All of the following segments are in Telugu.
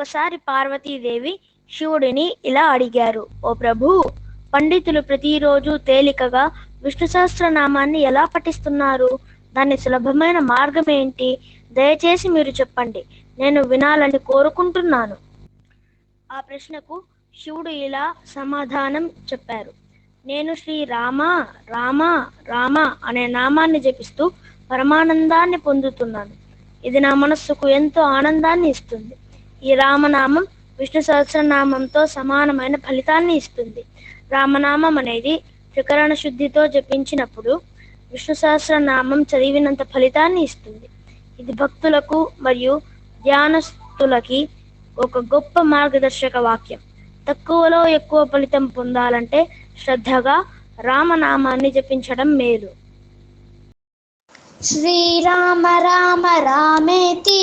ఒకసారి పార్వతీదేవి శివుడిని ఇలా అడిగారు ఓ ప్రభు పండితులు ప్రతిరోజు తేలికగా విష్ణు సహస్రనామాన్ని ఎలా పఠిస్తున్నారు? దాని సులభమైన మార్గం ఏంటి దయచేసి మీరు చెప్పండి నేను వినాలని కోరుకుంటున్నాను. ఆ ప్రశ్నకు శివుడు ఇలా సమాధానం చెప్పారు నేను శ్రీ రామ రామ రామ అనే నామాన్ని జపిస్తూ పరమానందాన్ని పొందుతున్నాను. ఇది నా మనస్సుకు ఎంతో ఆనందాన్ని ఇస్తుంది. ఈ రామనామం విష్ణు సహస్రనామంతో సమానమైన ఫలితాన్ని ఇస్తుంది. రామనామం అనేది త్రికరణ శుద్ధితో జపించినప్పుడు విష్ణు సహస్రనామం చదివినంత ఫలితాన్ని ఇస్తుంది. ఇది భక్తులకు మరియు ధ్యానస్తులకి ఒక గొప్ప మార్గదర్శక వాక్యం. తక్కువలో ఎక్కువ ఫలితం పొందాలంటే శ్రద్ధగా రామనామాన్ని జపించడం మేలు. శ్రీరామ రామ రామేతి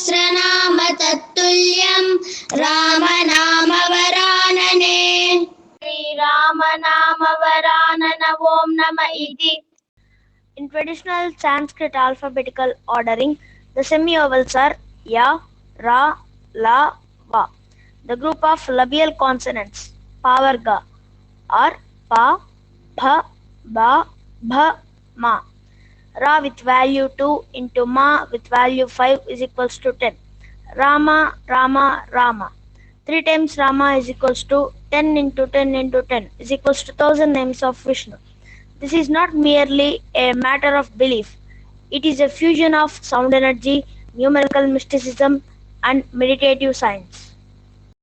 சகஸ்ரநாம தத்துல்யம் ராமநாமவராணனே ஸ்ரீராமநாமவராணன ஓம் நம இதி In traditional Sanskrit alphabetical ordering, the semi-ovals are Ya, Ra, La, Va. The group of labial consonants, Pavarga, are Pa, Pha, Ba, Bha, Ma. Ra with value 2 into ma with value 5 is equals to 10. Rama, Rama, Rama. 3 times Rama is equals to 10 into 10 into 10 is equals to 1000 names of Vishnu. This is not merely a matter of belief. It is a fusion of sound energy, numerical mysticism, and meditative science.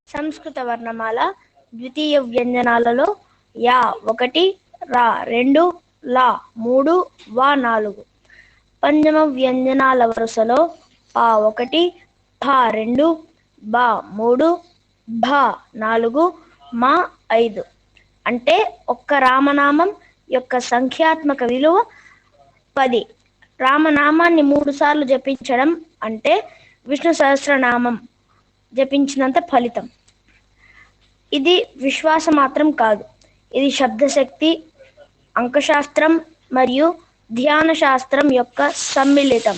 సంస్కృత వర్ణమాల ద్వితీయ వ్యంజనాలలో యా ఒకటి రా రెండు లా మూడు వా నాలుగు. పంచమ వ్యంజనాల వరుసలో పా ఒకటి భా రెండు బా మూడు భా నాలుగు మా ఐదు. అంటే ఒక్క రామనామం యొక్క సంఖ్యాత్మక విలువ పది. రామనామాన్ని మూడు సార్లు జపించడం అంటే విష్ణు సహస్రనామం జపించినంత ఫలితం. ఇది విశ్వాస మాత్రం కాదు. ఇది శబ్దశక్తి అంకశాస్త్రం మరియు ధ్యాన శాస్త్రం యొక్క సమ్మిళితం.